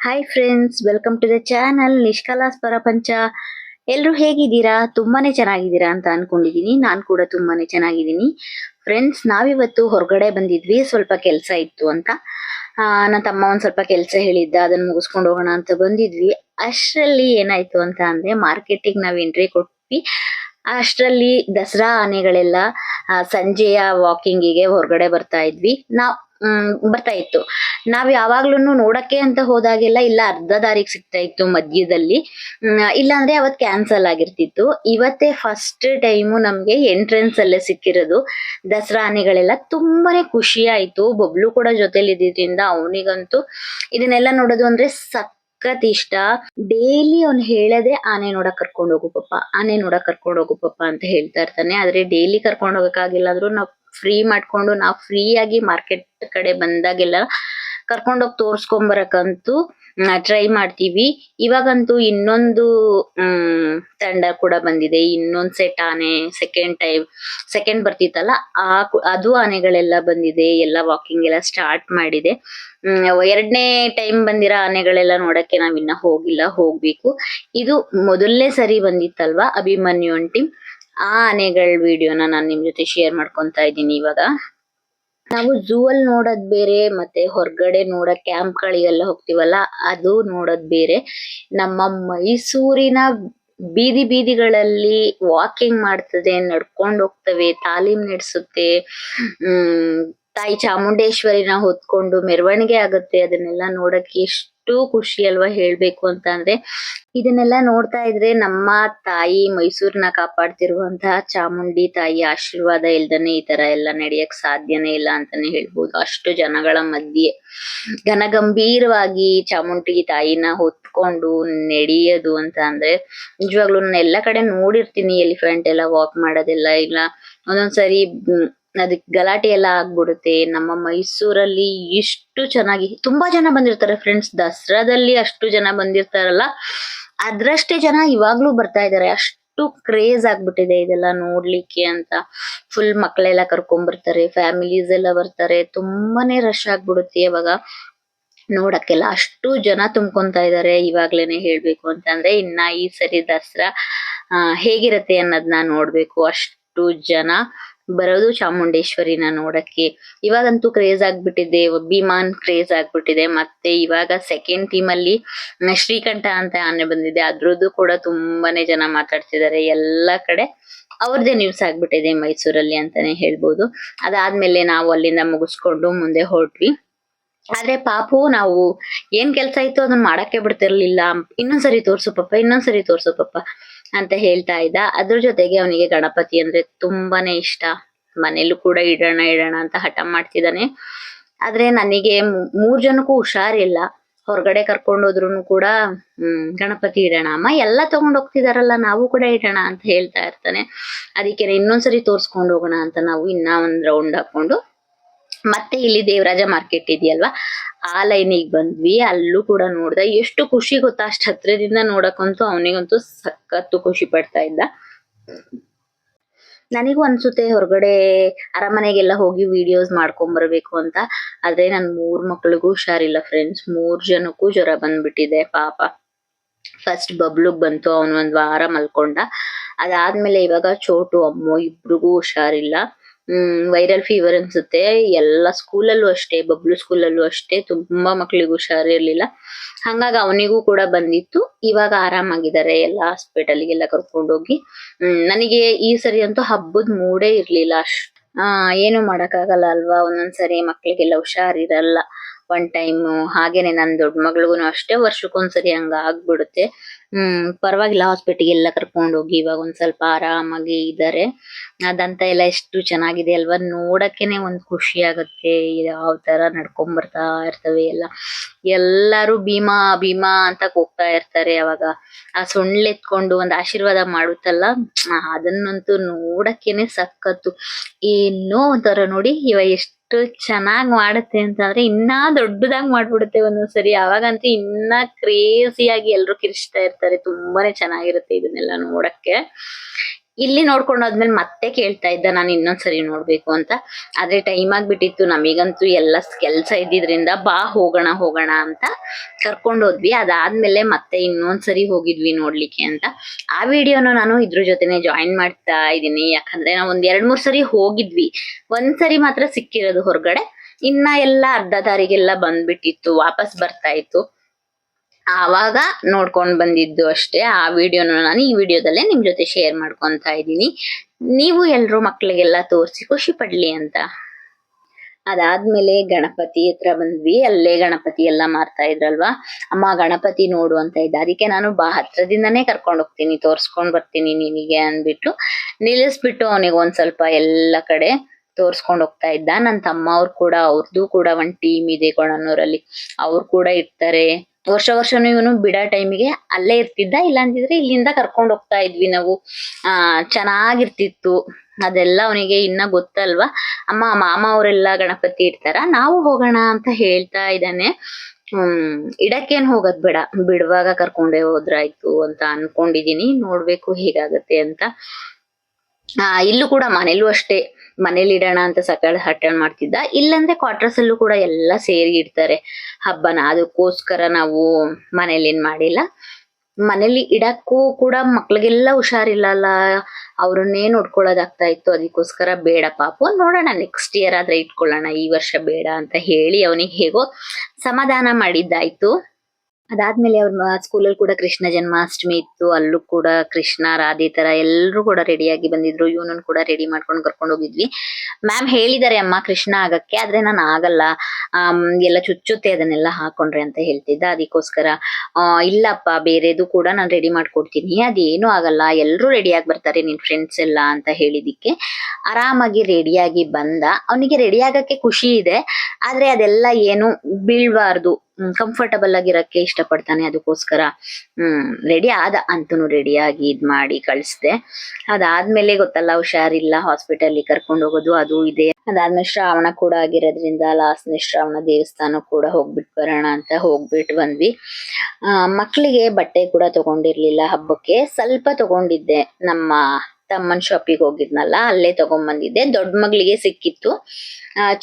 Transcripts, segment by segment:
Hi friends welcome to the channel Nishkala's Prapancha ಎಲ್ಲರೂ ಹೇಗಿದ್ದೀರಾ? ತುಂಬಾನೇ ಚೆನ್ನಾಗಿದ್ದೀರಾ ಅಂತ ಅನ್ಕೊಂಡಿದೀನಿ. ನಾನು ಕೂಡ ತುಂಬಾನೇ ಚೆನ್ನಾಗಿದ್ದೀನಿ. ಫ್ರೆಂಡ್ಸ್ ನಾವಿವತ್ತು ಹೊರಗಡೆ ಬಂದಿದ್ವಿ. ಸ್ವಲ್ಪ ಕೆಲಸ ಇತ್ತು ಅಂತ. ನನ್ನ ತಮ್ಮ ಒಂದು ಸ್ವಲ್ಪ ಕೆಲಸ ಹೇಳಿದ್ದ. ಅದನ್ನ ಮುಗಿಸ್ಕೊಂಡು ಹೋಗೋಣ ಅಂತ ಬಂದಿದ್ವಿ. ಅಷ್ಟರಲ್ಲಿ ಏನಾಯ್ತು ಅಂತ ಅಂದ್ರೆ ಮಾರ್ಕೆಟಿಗೆ ನಾವು ಎಂಟ್ರಿ ಕೊಟ್ವಿ. ಅಷ್ಟರಲ್ಲಿ ದಸರಾ ಆನೆಗಳೆಲ್ಲ ಸಂಜೆಯ ವಾಕಿಂಗಿಗೆ ಹೊರಗಡೆ ಬರ್ತಾ ಇದ್ವಿ. ನಾವ್ ಹ್ಮ್ ಬರ್ತಾ ಇತ್ತು. ನಾವ್ ಯಾವಾಗ್ಲೂನು ನೋಡಕ್ಕೆ ಅಂತ ಹೋದಾಗೆಲ್ಲ ಇಲ್ಲ ಅರ್ಧ ದಾರಿಗೆ ಸಿಗ್ತಾ ಇತ್ತು ಮಧ್ಯದಲ್ಲಿ. ಹ್ಮ್, ಇಲ್ಲಾಂದ್ರೆ ಅವತ್ ಕ್ಯಾನ್ಸಲ್ ಆಗಿರ್ತಿತ್ತು. ಇವತ್ತೇ ಫಸ್ಟ್ ಟೈಮು ನಮ್ಗೆ ಎಂಟ್ರೆನ್ಸ್ ಅಲ್ಲೇ ಸಿಕ್ಕಿರೋದು. ದಸರಾ ಆನೆಗಳೆಲ್ಲ ತುಂಬಾನೇ ಖುಷಿ ಆಯ್ತು. ಬಬ್ಲು ಕೂಡ ಜೊತೆಲಿ ಇದ್ದಿದ್ರಿಂದ ಅವನಿಗಂತೂ ಇದನ್ನೆಲ್ಲ ನೋಡೋದು ಅಂದ್ರೆ ಸಖತ್ ಇಷ್ಟ. ಡೈಲಿ ಅವ್ನು ಹೇಳದೆ ಆನೆ ನೋಡಕ್ ಕರ್ಕೊಂಡು ಹೋಗು ಪಪ್ಪ ಆನೆ ನೋಡಕ್ ಕರ್ಕೊಂಡು ಹೋಗು ಪಪ್ಪ ಅಂತ ಹೇಳ್ತಾ ಇರ್ತಾನೆ. ಆದ್ರೆ ಡೈಲಿ ಕರ್ಕೊಂಡು ಹೋಗಕ್ಕಾಗಿಲ್ಲ ಅಂದ್ರೂ ನಾವು ಫ್ರೀ ಮಾಡ್ಕೊಂಡು ನಾವು ಫ್ರೀ ಆಗಿ ಮಾರ್ಕೆಟ್ ಕಡೆ ಬಂದಾಗೆಲ್ಲ ಕರ್ಕೊಂಡೋಗಿ ತೋರ್ಸ್ಕೊಂಬರಕಂತೂ ಟ್ರೈ ಮಾಡ್ತೀವಿ. ಇವಾಗಂತೂ ಇನ್ನೊಂದು ತಂಡ ಕೂಡ ಬಂದಿದೆ. ಇನ್ನೊಂದ್ ಸೆಟ್ ಆನೆ ಸೆಕೆಂಡ್ ಟೈಮ್ ಸೆಕೆಂಡ್ ಬರ್ತಿತ್ತಲ್ಲ, ಆ ಅದು ಆನೆಗಳೆಲ್ಲ ಬಂದಿದೆ. ಎಲ್ಲ ವಾಕಿಂಗ್ ಎಲ್ಲ ಸ್ಟಾರ್ಟ್ ಮಾಡಿದೆ. ಎರಡನೇ ಟೈಮ್ ಬಂದಿರೋ ಆನೆಗಳೆಲ್ಲ ನೋಡಕ್ಕೆ ನಾವಿನ್ನ ಹೋಗಿಲ್ಲ, ಹೋಗ್ಬೇಕು. ಇದು ಮೊದಲನೇ ಸರಿ ಬಂದಿತ್ತಲ್ವಾ, ಅಭಿಮನ್ಯು ಅಂಟಿ ಆ ಆನೆಗಳ ವಿಡಿಯೋನ ನಾನು ನಿಮ್ ಜೊತೆ ಶೇರ್ ಮಾಡ್ಕೊಂತಾ ಇದ್ದೀನಿ ಇವಾಗ. ನಾವು ಝೂ ಅಲ್ಲಿ ನೋಡೋದ್ ಬೇರೆ, ಮತ್ತೆ ಹೊರಗಡೆ ನೋಡೋ ಕ್ಯಾಂಪ್ ಗಳಿಗೆಲ್ಲ ಹೋಗ್ತಿವಲ್ಲ, ಅದು ನೋಡೋದ್ ಬೇರೆ. ನಮ್ಮ ಮೈಸೂರಿನ ಬೀದಿ ಬೀದಿಗಳಲ್ಲಿ ವಾಕಿಂಗ್ ಮಾಡ್ತದೆ, ನಡ್ಕೊಂಡು ಹೋಗ್ತವೆ, ತಾಲೀಮ್ ನಡೆಸುತ್ತೆ ತಾಯಿ ಚಾಮುಂಡೇಶ್ವರಿನ ಹೊತ್ಕೊಂಡು ಮೆರವಣಿಗೆ ಆಗುತ್ತೆ, ಅದನ್ನೆಲ್ಲ ನೋಡಕ್ಕೆ ಎಷ್ಟು ಖುಷಿ ಅಲ್ವಾ ಹೇಳ್ಬೇಕು ಅಂತ ಅಂದ್ರೆ. ಇದನ್ನೆಲ್ಲ ನೋಡ್ತಾ ಇದ್ರೆ ನಮ್ಮ ತಾಯಿ ಮೈಸೂರ್ನ ಕಾಪಾಡ್ತಿರುವಂತಹ ಚಾಮುಂಡಿ ತಾಯಿ ಆಶೀರ್ವಾದ ಇಲ್ದನೆ ಈ ತರ ಎಲ್ಲ ನಡೆಯಕ್ ಸಾಧ್ಯನೇ ಇಲ್ಲ ಅಂತಾನೆ ಹೇಳ್ಬೋದು. ಅಷ್ಟು ಜನಗಳ ಮಧ್ಯೆ ಘನಗಂಭೀರವಾಗಿ ಚಾಮುಂಡಿ ತಾಯಿನ ಹೊತ್ಕೊಂಡು ನಡೆಯೋದು ಅಂತ ಅಂದ್ರೆ ನಿಜವಾಗ್ಲೂ ನಾನು ಎಲ್ಲ ಕಡೆ ನೋಡಿರ್ತೀನಿ ಎಲಿಫೆಂಟ್ ಎಲ್ಲ ವಾಕ್ ಮಾಡೋದೆಲ್ಲ ಇಲ್ಲ. ಒಂದೊಂದ್ಸರಿ ಅದಕ್ ಗಲಾಟೆ ಎಲ್ಲ ಆಗ್ಬಿಡುತ್ತೆ. ನಮ್ಮ ಮೈಸೂರಲ್ಲಿ ಇಷ್ಟು ಚೆನ್ನಾಗಿ ತುಂಬಾ ಜನ ಬಂದಿರ್ತಾರೆ ಫ್ರೆಂಡ್ಸ್ ದಸರಾದಲ್ಲಿ ಅಷ್ಟು ಜನ ಬಂದಿರ್ತಾರಲ್ಲ, ಅದ್ರಷ್ಟೇ ಜನ ಇವಾಗ್ಲೂ ಬರ್ತಾ ಇದಾರೆ. ಅಷ್ಟು ಕ್ರೇಜ್ ಆಗ್ಬಿಟ್ಟಿದೆ ಇದೆಲ್ಲ ನೋಡ್ಲಿಕ್ಕೆ ಅಂತ. ಫುಲ್ ಮಕ್ಕಳೆಲ್ಲ ಕರ್ಕೊಂಡ್ ಬರ್ತಾರೆ ಫ್ಯಾಮಿಲೀಸ್ ಎಲ್ಲ ಬರ್ತಾರೆ. ತುಂಬಾನೇ ರಶ್ ಆಗ್ಬಿಡುತ್ತೆ ಇವಾಗ. ನೋಡಕ್ಕೆಲ್ಲ ಅಷ್ಟು ಜನ ತುಂಬ್ಕೊಂತ ಇದಾರೆ ಇವಾಗ್ಲೇನೆ ಹೇಳ್ಬೇಕು ಅಂತಂದ್ರೆ ಇನ್ನ ಈ ಸರಿ ದಸರಾ ಹೇಗಿರತ್ತೆ ಅನ್ನೋದನ್ನ ನೋಡ್ಬೇಕು. ಅಷ್ಟು ಜನ ಬರೋದು ಚಾಮುಂಡೇಶ್ವರಿನ ನೋಡಕ್ಕೆ. ಇವಾಗಂತೂ ಕ್ರೇಜ್ ಆಗ್ಬಿಟ್ಟಿದೆ, ಭೀಮಾನ್ ಕ್ರೇಜ್ ಆಗ್ಬಿಟ್ಟಿದೆ. ಮತ್ತೆ ಇವಾಗ ಸೆಕೆಂಡ್ ಟೀಮ್ ಅಲ್ಲಿ ಶ್ರೀಕಂಠ ಅಂತ ಆನೆ ಬಂದಿದೆ. ಅದ್ರದ್ದು ಕೂಡ ತುಂಬಾನೇ ಜನ ಮಾತಾಡ್ತಿದ್ದಾರೆ. ಎಲ್ಲಾ ಕಡೆ ಅವ್ರದ್ದೇ ನ್ಯೂಸ್ ಆಗ್ಬಿಟ್ಟಿದೆ ಮೈಸೂರಲ್ಲಿ ಅಂತಾನೆ ಹೇಳ್ಬೋದು. ಅದಾದ್ಮೇಲೆ ನಾವು ಅಲ್ಲಿಂದ ಮುಗಿಸ್ಕೊಂಡು ಮುಂದೆ ಹೊರಟ್ವಿ. ಆದ್ರೆ ಪಾಪು, ನಾವು ಏನ್ ಕೆಲ್ಸ ಇತ್ತು ಅದನ್ನ ಮಾಡಕ್ಕೆ ಬಿಡ್ತಿರ್ಲಿಲ್ಲ. ಇನ್ನೊಂದ್ಸರಿ ತೋರ್ಸು ಪಪ್ಪ ಇನ್ನೊಂದ್ಸರಿ ತೋರ್ಸು ಪಪ್ಪ ಅಂತ ಹೇಳ್ತಾ ಇದ್ದ. ಅದ್ರ ಜೊತೆಗೆ ಅವನಿಗೆ ಗಣಪತಿ ಅಂದ್ರೆ ತುಂಬಾನೇ ಇಷ್ಟ. ಮನೇಲೂ ಕೂಡ ಇಡೋಣ ಇಡೋಣ ಅಂತ ಹಠ ಮಾಡ್ತಿದ್ದಾನೆ. ಆದ್ರೆ ನನಗೆ ಮೂರ್ ಜನಕ್ಕೂ ಹುಷಾರಿಲ್ಲ. ಹೊರಗಡೆ ಕರ್ಕೊಂಡು ಹೋದ್ರು ಕೂಡ, ಹ್ಮ್, ಗಣಪತಿ ಇಡೋಣ, ಅಮ್ಮ ಎಲ್ಲ ತಗೊಂಡ್ ಹೋಗ್ತಿದಾರಲ್ಲ, ನಾವು ಕೂಡ ಇಡೋಣ ಅಂತ ಹೇಳ್ತಾ ಇರ್ತಾನೆ. ಅದಕ್ಕೆ ಇನ್ನೊಂದ್ಸರಿ ತೋರ್ಸ್ಕೊಂಡು ಹೋಗೋಣ ಅಂತ ನಾವು ಇನ್ನ ಒಂದ್ ರೌಂಡ್ ಹಾಕೊಂಡು ಮತ್ತೆ ಇಲ್ಲಿ ದೇವರಾಜ ಮಾರ್ಕೆಟ್ ಇದೆಯಲ್ವಾ? ಆ ಲೈನಿಗೆ ಬಂದ್ವಿ. ಅಲ್ಲೂ ಕೂಡ ನೋಡ್ದೆ ಎಷ್ಟು ಖುಷಿ ಗೊತ್ತಾ? ಅಷ್ಟು ಹತ್ರದಿಂದ ನೋಡಕ್ಕಂತೂ ಅವನಿಗಂತೂ ಸಖತ್ತು ಖುಷಿ ಪಡ್ತಾ ಇದ್ದ. ನನಗೂ ಅನ್ಸುತ್ತೆ ಹೊರಗಡೆ ಅರಮನೆಗೆಲ್ಲ ಹೋಗಿ ವಿಡಿಯೋಸ್ ಮಾಡ್ಕೊಂಡ್ ಬರ್ಬೇಕು ಅಂತ. ಆದ್ರೆ ನನ್ ಮೂರ್ ಮಕ್ಳಿಗೂ ಹುಷಾರಿಲ್ಲ ಫ್ರೆಂಡ್ಸ್ ಮೂರ್ ಜನಕ್ಕೂ ಜ್ವರ ಬಂದ್ಬಿಟ್ಟಿದೆ ಪಾಪ. ಫಸ್ಟ್ ಬಬ್ಲುಗ್ ಬಂತು, ಅವನು ಒಂದ್ ವಾರ ಮಲ್ಕೊಂಡ. ಅದಾದ್ಮೇಲೆ ಇವಾಗ ಚೋಟು, ಅಮ್ಮ, ಇಬ್ರಿಗೂ ಹುಷಾರಿಲ್ಲ. ಹ್ಮ್ ವೈರಲ್ ಫೀವರ್ ಅನ್ಸುತ್ತೆ. ಎಲ್ಲ ಸ್ಕೂಲಲ್ಲೂ ಅಷ್ಟೇ, ಬಬ್ಲು ಸ್ಕೂಲಲ್ಲೂ ಅಷ್ಟೇ. ತುಂಬಾ ಮಕ್ಳಿಗೆ ಹುಷಾರಿರ್ಲಿಲ್ಲ ಹಂಗಾಗಿ ಅವನಿಗೂ ಕೂಡ ಬಂದಿತ್ತು. ಇವಾಗ ಆರಾಮಾಗಿದ್ದಾರೆ ಎಲ್ಲ ಹಾಸ್ಪಿಟಲ್ಗೆಲ್ಲ ಕರ್ಕೊಂಡೋಗಿ ಹ್ಮ್, ನನಗೆ ಈ ಸರಿ ಅಂತೂ ಹಬ್ಬದ ಮೂಡೇ ಇರ್ಲಿಲ್ಲ. ಅಷ್ಟು, ಆ, ಏನು ಮಾಡಕ್ಕಾಗಲ್ಲ ಅಲ್ವಾ? ಒಂದೊಂದ್ಸರಿ ಮಕ್ಳಿಗೆಲ್ಲ ಹುಷಾರಿರಲ್ಲ ಒನ್ ಟೈಮ್ ಹಾಗೇನೆ ನನ್ ದೊಡ್ಡ ಮಗಳಿಗೂ ಅಷ್ಟೇ. ವರ್ಷಕ್ಕೊಂದ್ಸರಿ ಹಂಗ ಆಗ್ಬಿಡುತ್ತೆ. ಹ್ಮ್, ಪರವಾಗಿಲ್ಲ ಹಾಸ್ಪಿಟಲ್ ಎಲ್ಲ ಕರ್ಕೊಂಡು ಹೋಗಿ ಇವಾಗ ಒಂದ್ ಸ್ವಲ್ಪ ಆರಾಮಾಗಿ ಇದಾರೆ. ಅದಂತ ಎಲ್ಲ ಎಷ್ಟು ಚೆನ್ನಾಗಿದೆ ಅಲ್ವಾ? ನೋಡಕ್ಕೆನೆ ಒಂದ್ ಖುಷಿ ಆಗುತ್ತೆ. ಯಾವ ತರ ನಡ್ಕೊಂಡ್ ಬರ್ತಾ ಇರ್ತವೆ ಎಲ್ಲ. ಎಲ್ಲಾರು ಭೀಮಾ ಭೀಮಾ ಅಂತ ಹೋಗ್ತಾ ಇರ್ತಾರೆ ಅವಾಗ. ಆ ಸೊಣ್ಣ ಎತ್ಕೊಂಡು ಒಂದ್ ಆಶೀರ್ವಾದ ಮಾಡುತ್ತಲ್ಲ? ಅದನ್ನಂತೂ ನೋಡಕ್ಕೇನೆ ಸಕ್ಕತ್ತು ಏನೋ ಒಂಥರ ನೋಡಿ ಇವಾಗ ಎಷ್ಟು ಚೆನ್ನಾಗ್ ಮಾಡುತ್ತೆ ಅಂತಂದ್ರೆ ಇನ್ನ ದೊಡ್ಡದಾಗಿ ಮಾಡ್ಬಿಡುತ್ತೆ ಒಂದೊಂದ್ಸರಿ. ಅವಾಗಂತೂ ಇನ್ನ ಕ್ರೇಜಿಯಾಗಿ ಎಲ್ರು ಕಿರ್ಚ್ತಾ ಇರ್ತಾರೆ. ತುಂಬಾನೇ ಚೆನ್ನಾಗಿರುತ್ತೆ ಇದನ್ನೆಲ್ಲ ನೋಡಕ್ಕೆ. ಇಲ್ಲಿ ನೋಡ್ಕೊಂಡು ಹೋದ್ಮೇಲೆ ಮತ್ತೆ ಕೇಳ್ತಾ ಇದ್ದ, ನಾನು ಇನ್ನೊಂದ್ಸರಿ ನೋಡ್ಬೇಕು ಅಂತ. ಆದ್ರೆ ಟೈಮ್ ಆಗ್ಬಿಟ್ಟಿತ್ತು, ನಮಗಂತೂ ಎಲ್ಲ ಕೆಲ್ಸ ಇದ್ದಿದ್ರಿಂದ ಬಾ ಹೋಗೋಣ ಹೋಗೋಣ ಅಂತ ಕರ್ಕೊಂಡು ಹೋದ್ವಿ. ಅದಾದ್ಮೇಲೆ ಮತ್ತೆ ಇನ್ನೊಂದ್ಸರಿ ಹೋಗಿದ್ವಿ ನೋಡ್ಲಿಕ್ಕೆ ಅಂತ. ಆ ವಿಡಿಯೋನ ನಾನು ಇದ್ರ ಜೊತೆನೆ ಜಾಯಿನ್ ಮಾಡ್ತಾ ಇದ್ದೀನಿ. ಯಾಕಂದ್ರೆ ನಾವು ಒಂದ್ ಎರಡ್ ಮೂರ್ ಸರಿ ಹೋಗಿದ್ವಿ. ಒಂದ್ಸರಿ ಮಾತ್ರ ಸಿಕ್ಕಿರೋದು ಹೊರಗಡೆ. ಇನ್ನ ಎಲ್ಲ ಅರ್ಧ ದಾರಿಗೆಲ್ಲ ಬಂದ್ಬಿಟ್ಟಿತ್ತು, ವಾಪಸ್ ಬರ್ತಾ ಇತ್ತು. ಆವಾಗ ನೋಡ್ಕೊಂಡು ಬಂದಿದ್ದು ಅಷ್ಟೇ. ಆ ವಿಡಿಯೋನ ನಾನು ಈ ವಿಡಿಯೋದಲ್ಲೇ ನಿಮ್ಮ ಜೊತೆ ಶೇರ್ ಮಾಡ್ಕೊಂತ ಇದ್ದೀನಿ. ನೀವು ಎಲ್ಲರೂ ಮಕ್ಕಳಿಗೆಲ್ಲ ತೋರಿಸಿ ಖುಷಿ ಪಡಲಿ ಅಂತ. ಅದಾದ್ಮೇಲೆ ಗಣಪತಿ ಹತ್ರ ಬಂದ್ವಿ. ಅಲ್ಲೇ ಗಣಪತಿ ಎಲ್ಲ ಮಾರ್ತಾ ಇದ್ರಲ್ವಾ? ಅಮ್ಮ, ಗಣಪತಿ ನೋಡು ಅಂತ ಇದ್ದ. ಅದಕ್ಕೆ ನಾನು ಬಾ, ಹತ್ರದಿಂದನೇ ಕರ್ಕೊಂಡು ಹೋಗ್ತೀನಿ, ತೋರ್ಸ್ಕೊಂಡ್ ಬರ್ತೀನಿ ನಿನಗೆ ಅಂದ್ಬಿಟ್ಟು ನಿಲ್ಲಿಸ್ಬಿಟ್ಟು ಅವನಿಗೆ ಒಂದ್ ಸ್ವಲ್ಪ ಎಲ್ಲ ಕಡೆ ತೋರ್ಸ್ಕೊಂಡ್ ಹೋಗ್ತಾ ಇದ್ದ. ನನ್ನ ತಮ್ಮ ಅವ್ರು ಕೂಡ ಅವ್ರದ್ದು ಕೂಡ ಒಂದು ಟೀಮ್ ಇದೆ ಕೊಣನೂರಲ್ಲಿ ಅವ್ರು ಕೂಡ ಇರ್ತಾರೆ. ವರ್ಷ ವರ್ಷನೂ ಇವನು ಬಿಡೋ ಟೈಮಿಗೆ ಅಲ್ಲೇ ಇರ್ತಿದ್ದ ಇಲ್ಲ ಅಂತಿದ್ರೆ ಇಲ್ಲಿಂದ ಕರ್ಕೊಂಡು ಹೋಗ್ತಾ ಇದ್ವಿ ನಾವು. ಆ, ಚೆನ್ನಾಗಿರ್ತಿತ್ತು. ಅದೆಲ್ಲ ಅವನಿಗೆ ಇನ್ನ ಗೊತ್ತಲ್ವಾ? ಅಮ್ಮ, ಮಾಮ ಅವರೆಲ್ಲ ಗಣಪತಿ ಇಡ್ತಾರ, ನಾವು ಹೋಗೋಣ ಅಂತ ಹೇಳ್ತಾ ಇದ್ದಾನೆ. ಹ್ಮ್, ಇಡಕ್ಕೇನ್ ಹೋಗೋದ್ ಬೇಡ. ಬಿಡುವಾಗ ಕರ್ಕೊಂಡೇ ಹೋದ್ರಾಯ್ತು ಅಂತ ಅನ್ಕೊಂಡಿದೀನಿ. ನೋಡ್ಬೇಕು ಹೇಗಾಗತ್ತೆ ಅಂತ. ಆ, ಇಲ್ಲೂ ಕೂಡ ಮನೇಲೂ ಅಷ್ಟೇ. ಮನೇಲಿ ಇಡೋಣ ಅಂತ ಸಕಾಳ ಹಠ ಮಾಡ್ತಿದ್ದ. ಇಲ್ಲಂದ್ರೆ ಕ್ವಾರ್ಟರ್ಸ್ ಅಲ್ಲೂ ಕೂಡ ಎಲ್ಲ ಸೇರಿ ಇಡ್ತಾರೆ. ಹಬ್ಬನ, ಅದಕ್ಕೋಸ್ಕರ ನಾವು ಮನೇಲಿ ಏನ್ ಮಾಡಿಲ್ಲ. ಮನೇಲಿ ಇಡಕ್ಕೂ ಕೂಡ ಮಕ್ಳಿಗೆಲ್ಲ ಹುಷಾರಿಲ್ಲಲ್ಲ. ಅವ್ರನ್ನೇ ನೋಡ್ಕೊಳ್ಳೋದಾಗ್ತಾ ಇತ್ತು. ಅದಕ್ಕೋಸ್ಕರ ಬೇಡ ಪಾಪು. ನೋಡೋಣ ನೆಕ್ಸ್ಟ್ ಇಯರ್ ಆದ್ರೆ ಇಟ್ಕೊಳ್ಳೋಣ. ಈ ವರ್ಷ ಬೇಡ ಅಂತ ಹೇಳಿ ಅವನಿಗೆ ಹೇಗೋ ಸಮಾಧಾನ ಮಾಡಿದ್ದಾಯ್ತು. ಅದಾದ್ಮೇಲೆ ಅವ್ರ ಸ್ಕೂಲಲ್ಲಿ ಕೂಡ ಕೃಷ್ಣ ಜನ್ಮಾಷ್ಟಮಿ ಇತ್ತು. ಅಲ್ಲೂ ಕೂಡ ಕೃಷ್ಣ, ರಾಧೆ ತರ ಎಲ್ಲರೂ ಕೂಡ ರೆಡಿಯಾಗಿ ಬಂದಿದ್ರು. ಇವನನ್ನು ಕೂಡ ರೆಡಿ ಮಾಡ್ಕೊಂಡು ಕರ್ಕೊಂಡು ಹೋಗಿದ್ವಿ. ಮ್ಯಾಮ್ ಹೇಳಿದಾರೆ, ಅಮ್ಮ, ಕೃಷ್ಣ ಆಗಕ್ಕೆ, ಆದ್ರೆ ನಾನು ಆಗಲ್ಲ. ಎಲ್ಲ ಚುಚ್ಚುತ್ತೆ, ಅದನ್ನೆಲ್ಲ ಹಾಕೊಂಡ್ರೆ ಅಂತ ಹೇಳ್ತಿದ್ದ. ಅದಕ್ಕೋಸ್ಕರ ಇಲ್ಲಪ್ಪ, ಬೇರೆದು ಕೂಡ ನಾನು ರೆಡಿ ಮಾಡ್ಕೊಡ್ತೀನಿ. ಅದೇನು ಆಗಲ್ಲ. ಎಲ್ಲರೂ ರೆಡಿಯಾಗಿ ಬರ್ತಾರೆ, ನಿನ್ ಫ್ರೆಂಡ್ಸ್ ಎಲ್ಲ, ಅಂತ ಹೇಳಿದಿಕ್ಕೆ ಆರಾಮಾಗಿ ರೆಡಿಯಾಗಿ ಬಂದ. ಅವನಿಗೆ ರೆಡಿ ಆಗಕ್ಕೆ ಖುಷಿ ಇದೆ. ಆದ್ರೆ ಅದೆಲ್ಲ ಏನು ಬೀಳ್ಬಾರ್ದು. ಕಂಫರ್ಟಬಲ್ ಆಗಿರಕ್ಕೆ ಇಷ್ಟಪಡ್ತಾನೆ ಅದಕ್ಕೋಸ್ಕರ. ಹ್ಮ್ ರೆಡಿ ಆದ ಅಂತೂ ರೆಡಿಯಾಗಿ ಇದ್ ಮಾಡಿ ಕಳಿಸ್ದೆ. ಅದಾದ್ಮೇಲೆ ಗೊತ್ತಲ್ಲ ಹುಷಾರಿಲ್ಲ ಹಾಸ್ಪಿಟಲ್ ಕರ್ಕೊಂಡು ಹೋಗೋದು, ಅದು ಇದೆ. ಅದಾದ್ಮೇಲೆ ಶ್ರಾವಣ ಕೂಡ ಆಗಿರೋದ್ರಿಂದ ಲಾಸ್ಟ್ನೇ ಶ್ರಾವಣ ದೇವಸ್ಥಾನ ಕೂಡ ಹೋಗ್ಬಿಟ್ ಬರೋಣ ಅಂತ ಹೋಗ್ಬಿಟ್ಟು ಬಂದ್ವಿ. ಮಕ್ಕಳಿಗೆ ಬಟ್ಟೆ ಕೂಡ ತಗೊಂಡಿರ್ಲಿಲ್ಲ ಹಬ್ಬಕ್ಕೆ. ಸ್ವಲ್ಪ ತಗೊಂಡಿದ್ದೆ ನಮ್ಮ ತಮ್ಮನ್ ಶಾಪಿಗೆ ಹೋಗಿದ್ನಲ್ಲ, ಅಲ್ಲೇ ತಗೊಂಬಂದಿದ್ದೆ. ದೊಡ್ಡ ಮಗಳಿಗೆ ಸಿಕ್ಕಿತ್ತು.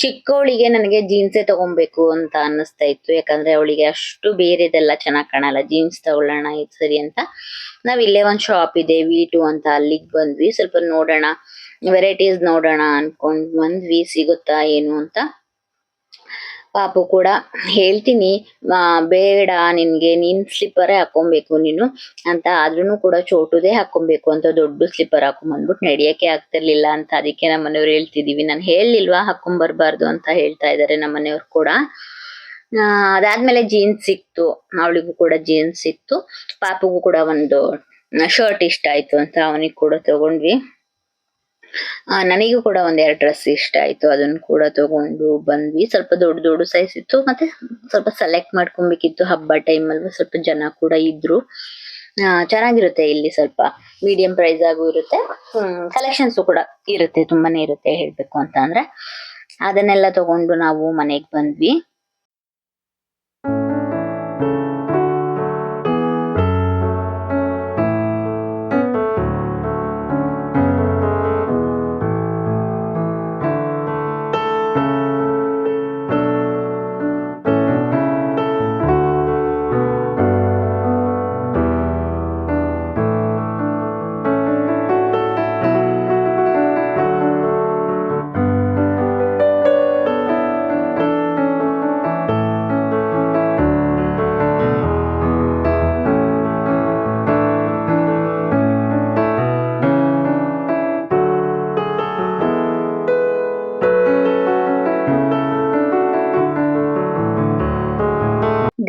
ಚಿಕ್ಕವಳಿಗೆ ನನಗೆ ಜೀನ್ಸೇ ತಗೊಬೇಕು ಅಂತ ಅನ್ನಿಸ್ತಾ ಇತ್ತು. ಯಾಕಂದ್ರೆ ಅವಳಿಗೆ ಅಷ್ಟು ಬೇರೆದೆಲ್ಲ ಚೆನ್ನಾಗಿ ಕಾಣಲ್ಲ. ಜೀನ್ಸ್ ತಗೊಳ್ಳೋಣ, ಇದು ಸರಿ ಅಂತ. ನಾವ್ ಇಲ್ಲೇ ಒಂದ್ ಶಾಪ್ ಇದೆ ವಿ ಟು ಅಂತ ಅಲ್ಲಿಗೆ ಬಂದ್ವಿ. ಸ್ವಲ್ಪ ನೋಡೋಣ ವೆರೈಟೀಸ್ ನೋಡೋಣ ಅನ್ಕೊಂಡ್ ಬಂದ್ವಿ. ಸಿಗುತ್ತಾ ಏನು ಅಂತ. ಪಾಪು ಕೂಡ ಹೇಳ್ತೀನಿ ಬೇಡ ನಿನಗೆ, ನೀನ್ ಸ್ಲಿಪ್ಪರೇ ಹಾಕೊಬೇಕು ನೀನು ಅಂತ. ಆದ್ರೂನು ಕೂಡ ಚೋಟುದೇ ಹಾಕೊಬೇಕು ಅಂತ, ದೊಡ್ಡ ಸ್ಲಿಪ್ಪರ್ ಹಾಕೊಂಬಂದ್ಬಿಟ್ಟು ನಡಿಯಕ್ಕೆ ಆಗ್ತಿರ್ಲಿಲ್ಲ ಅಂತ. ಅದಕ್ಕೆ ನಮ್ಮ ಮನೆಯವ್ರು ಹೇಳ್ತಿದೀವಿ. ನಾನು ಹೇಳಿಲ್ವಾ ಹಾಕೊಂಡ್ ಬರ್ಬಾರ್ದು ಅಂತ ಹೇಳ್ತಾ ಇದ್ದಾರೆ ನಮ್ಮ ಮನೆಯವ್ರು ಕೂಡ ಅದಾದ್ಮೇಲೆ ಜೀನ್ಸ್ ಸಿಕ್ತು ಅವಳಿಗೂ ಕೂಡ ಜೀನ್ಸ್ ಇತ್ತು. ಪಾಪುಗೂ ಕೂಡ ಒಂದು ಶರ್ಟ್ ಇಷ್ಟ ಆಯ್ತು ಅಂತ ಅವನಿಗೆ ಕೂಡ ತಗೊಂಡ್ವಿ. ಆ, ನನಗೂ ಕೂಡ ಒಂದೆರಡು ಡ್ರೆಸ್ ಇಷ್ಟ ಆಯ್ತು. ಅದನ್ನ ಕೂಡ ತಗೊಂಡು ಬಂದ್ವಿ. ಸ್ವಲ್ಪ ದೊಡ್ಡ ದೊಡ್ಡ ಸೈಜ್ ಇತ್ತು. ಮತ್ತೆ ಸ್ವಲ್ಪ ಸೆಲೆಕ್ಟ್ ಮಾಡ್ಕೊಬೇಕಿತ್ತು ಹಬ್ಬ ಟೈಮ್ ಅಲ್ವಾ. ಸ್ವಲ್ಪ ಜನ ಕೂಡ ಇದ್ರು. ಆ, ಚೆನ್ನಾಗಿರುತ್ತೆ ಇಲ್ಲಿ ಸ್ವಲ್ಪ. ಮೀಡಿಯಂ ಪ್ರೈಸ್ ಆಗು ಇರುತ್ತೆ. ಕಲೆಕ್ಷನ್ಸ್ ಕೂಡ ಇರುತ್ತೆ. ತುಂಬಾನೇ ಇರುತ್ತೆ ಹೇಳ್ಬೇಕು ಅಂತ ಅಂದ್ರೆ. ಅದನ್ನೆಲ್ಲ ತಗೊಂಡು ನಾವು ಮನೆಗೆ ಬಂದ್ವಿ.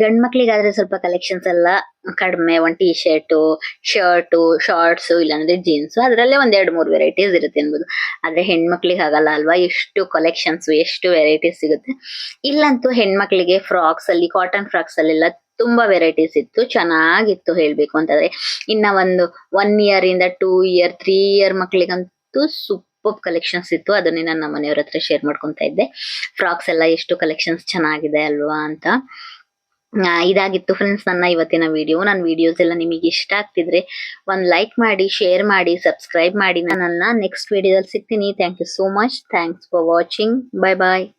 ಗಂಡ್ ಮಕ್ಳಿಗಾದ್ರೆ ಸ್ವಲ್ಪ ಕಲೆಕ್ಷನ್ಸ್ ಎಲ್ಲ ಕಡಿಮೆ. ಒಂದ್ ಟಿ ಶರ್ಟ್ ಶರ್ಟ್ ಶಾರ್ಟ್ಸ್ ಇಲ್ಲಾಂದ್ರೆ ಜೀನ್ಸ್ ಅದ್ರಲ್ಲೇ ಒಂದ್ ಎರಡ್ ಮೂರ್ ವೆರೈಟೀಸ್ ಇರುತ್ತೆ ಅನ್ಬೋದು ಆದ್ರೆ ಹೆಣ್ಮಕ್ಳಿಗೆ ಆಗಲ್ಲ ಅಲ್ವಾ? ಎಷ್ಟು ಕಲೆಕ್ಷನ್ಸ್ ಎಷ್ಟು ವೆರೈಟೀಸ್ ಸಿಗುತ್ತೆ. ಇಲ್ಲಂತೂ ಹೆಣ್ಮಕ್ಳಿಗೆ ಫ್ರಾಕ್ಸ್ ಅಲ್ಲಿ ಕಾಟನ್ ಫ್ರಾಕ್ಸ್ ಅಲ್ಲೆಲ್ಲ ತುಂಬಾ ವೆರೈಟೀಸ್ ಇತ್ತು. ಚೆನ್ನಾಗಿತ್ತು ಹೇಳ್ಬೇಕು ಅಂತಂದ್ರೆ. ಇನ್ನ ಒಂದು ಒನ್ ಇಯರ್ ಇಂದ ಟೂ ಇಯರ್ ತ್ರೀ ಇಯರ್ ಮಕ್ಳಿಗಂತೂ ಸೂಪರ್ ಕಲೆಕ್ಷನ್ಸ್ ಇತ್ತು. ಅದನ್ನೇ ನಾನು ನಮ್ಮ ಮನೆಯವ್ರ ಹತ್ರ ಶೇರ್ ಮಾಡ್ಕೊಂತ ಇದ್ದೆ. ಫ್ರಾಕ್ಸ್ ಎಲ್ಲ ಎಷ್ಟು ಕಲೆಕ್ಷನ್ಸ್ ಚೆನ್ನಾಗಿದೆ ಅಲ್ವಾ ಅಂತ. ಇದಾಗಿತ್ತು ಫ್ರೆಂಡ್ಸ್ ನನ್ನ ಇವತ್ತಿನ ವಿಡಿಯೋ ನನ್ನ ವಿಡಿಯೋಸ್ ಎಲ್ಲ ನಿಮಗೆ ಇಷ್ಟ ಆಗ್ತಿದ್ರೆ ಒಂದು ಲೈಕ್ ಮಾಡಿ ಶೇರ್ ಮಾಡಿ ಸಬ್ಸ್ಕ್ರೈಬ್ ಮಾಡಿ. ನನ್ನ ನೆಕ್ಸ್ಟ್ ವಿಡಿಯೋದಲ್ಲಿ ಸಿಗ್ತೀನಿ. Thank you so much thanks for watching bye bye